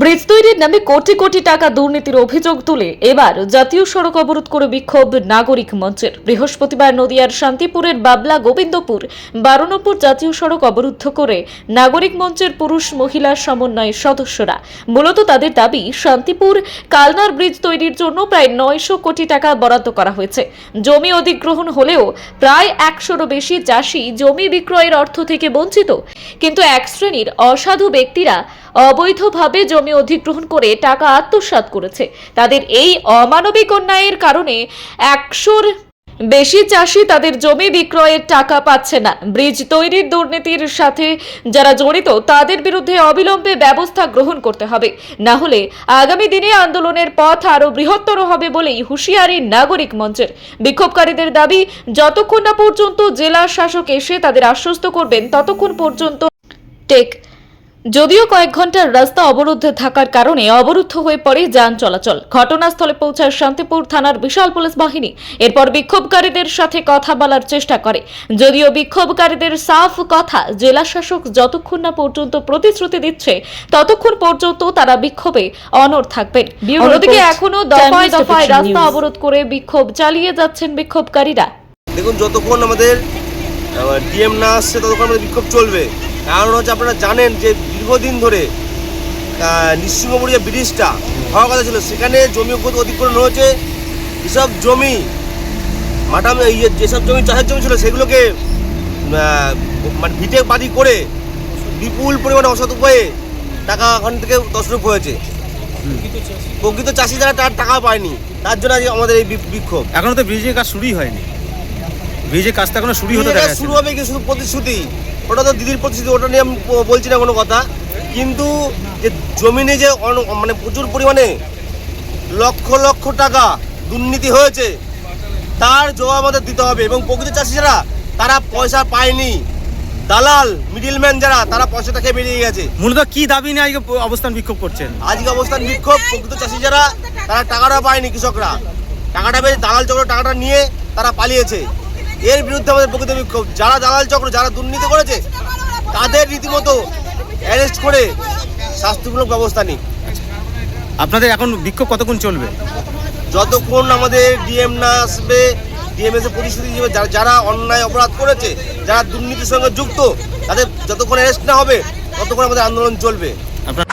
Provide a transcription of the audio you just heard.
Bridge তৈরির নামে কোটি কোটি টাকা দুর্নীতির অভিযোগ তুলে এবার জাতীয় সড়ক অবরোধ করে বিক্ষোভ নাগরিক মঞ্চের। বৃহস্পতিবার নদিয়ার শান্তিপুরের বাবলা গোবিন্দপুর বারো নম্বর জাতীয় সড়ক অবরুদ্ধ করে নাগরিক মঞ্চের পুরুষ মহিলা সমন্বয়ের সদস্যরা। মূলত তাদের দাবি, শান্তিপুর কালনার ব্রিজ তৈরির জন্য প্রায় নয়শো কোটি টাকা বরাদ্দ করা হয়েছে। জমি অধিগ্রহণ হলেও প্রায় একশোরও বেশি চাষি জমি বিক্রয়ের অর্থ থেকে বঞ্চিত। কিন্তু এক শ্রেণির অসাধু ব্যক্তিরা অবৈধভাবে জমি অধিগ্রহণ করে টাকা আত্মসাৎ করেছে। তাদের এই অমানবিক অন্যায়ের কারণে একশোর বেশি চাষি তাদের জমি বিক্রয়ের টাকা পাচ্ছে না। ব্রিজ তৈরির দুর্নীতির সাথে যারা জড়িত, তাদের বিরুদ্ধে অবিলম্বে ব্যবস্থা গ্রহণ করতে হবে। না হলে আগামী দিনে আন্দোলনের পথ আরও বৃহত্তর হবে বলেই হুঁশিয়ারি নাগরিক মঞ্চের। বিক্ষোভকারীদের দাবি, যতক্ষণ না পর্যন্ত জেলা শাসক এসে তাদের আশ্বস্ত করবেন, ততক্ষণ পর্যন্ত টেক যদিও কয়েক ঘণ্টার রাস্তা অবরুদ্ধ থাকার কারণে অবরুদ্ধ হয়ে পড়ে যান চলাচল। ঘটনাস্থলে পৌঁছায় শান্তিপুর থানার বিশাল পুলিশ বাহিনী। এরপর বিক্ষোভকারীদের সাথে কথা বলার চেষ্টা করে। যদিও বিক্ষোভকারীদের সাফ কথা জেলা শাসক যতক্ষণ না পর্যন্ত প্রতিশ্রুতি দিচ্ছে ততক্ষণ পর্যন্ত তারা বিক্ষোভে অনড় থাকবেন। অন্যদিকে এখনও দফায় দফায় রাস্তা অবরোধ করে বিক্ষোভ চালিয়ে যাচ্ছেন বিক্ষোভকারীরা। দেখুন যতক্ষণ আমাদের ডিএম না আসছে ততক্ষণ আমাদের বিক্ষোভ চলবে। কারণ হচ্ছে আপনারা জানেন যে দীর্ঘদিন ধরে নিশ্চিঙ্গপুর যে ব্রিজটা হওয়ার কথা ছিল। সেখানে জমি অধিগ্রহণ হয়েছে। যেসব জমি মাটাম ইয়ে যেসব জমি চাষের জমি ছিল সেগুলোকে মানে ভিটে বাড়ি করে বিপুল পরিমাণে অসৎ উপায়ে টাকা ওখান থেকে তসরূপ হয়েছে। প্রকৃত চাষি যারা তার টাকা পায়নি। তার জন্য আজকে আমাদের এই বিক্ষোভ। এখনও তো ব্রিজের কাজ শুরুই হয়নি। ব্রিজের কাজটা এখনও শুরুই হতে শুরু হবে কি শুধু প্রতিশ্রুতি? ওটা তো দিদির প্রতিশ্রুতি ওটা নিয়ে আমি বলছি না কোনো কথা। কিন্তু যে জমিনে যে মানে প্রচুর পরিমাণে লক্ষ লক্ষ টাকা দুর্নীতি হয়েছে তার জবাব আমাদের দিতে হবে। এবং প্রকৃত চাষি যারা তারা পয়সা পায়নি। দালাল মিডিলম্যান যারা তারা পয়সাটা খেয়ে বেরিয়ে গেছে। মূলত কি দাবি নিয়ে আজকে অবস্থান বিক্ষোভ করছেন? আজকে অবস্থান বিক্ষোভ প্রকৃত চাষি যারা তারা টাকাটা পায়নি কৃষকরা। টাকাটা পেয়ে দালাল চক্র টাকাটা নিয়ে তারা পালিয়েছে। এর বিরুদ্ধে আমাদের প্রকৃত বিক্ষোভ। যারা দালাল চক্র যারা দুর্নীতি করেছে তাদের রীতিমতো অ্যারেস্ট করে শাস্তিমূলক ব্যবস্থা নিক। আপনাদের এখন বিক্ষোভ কতক্ষণ চলবে? যতক্ষণ আমাদের ডিএম না আসবে ডিএম এসে প্রতিশ্রুতি দিবে যারা- যারা অন্যায় অপরাধ করেছে যারা দুর্নীতির সঙ্গে যুক্ত তাদের যতক্ষণ অ্যারেস্ট না হবে ততক্ষণ আমাদের আন্দোলন চলবে। আপনার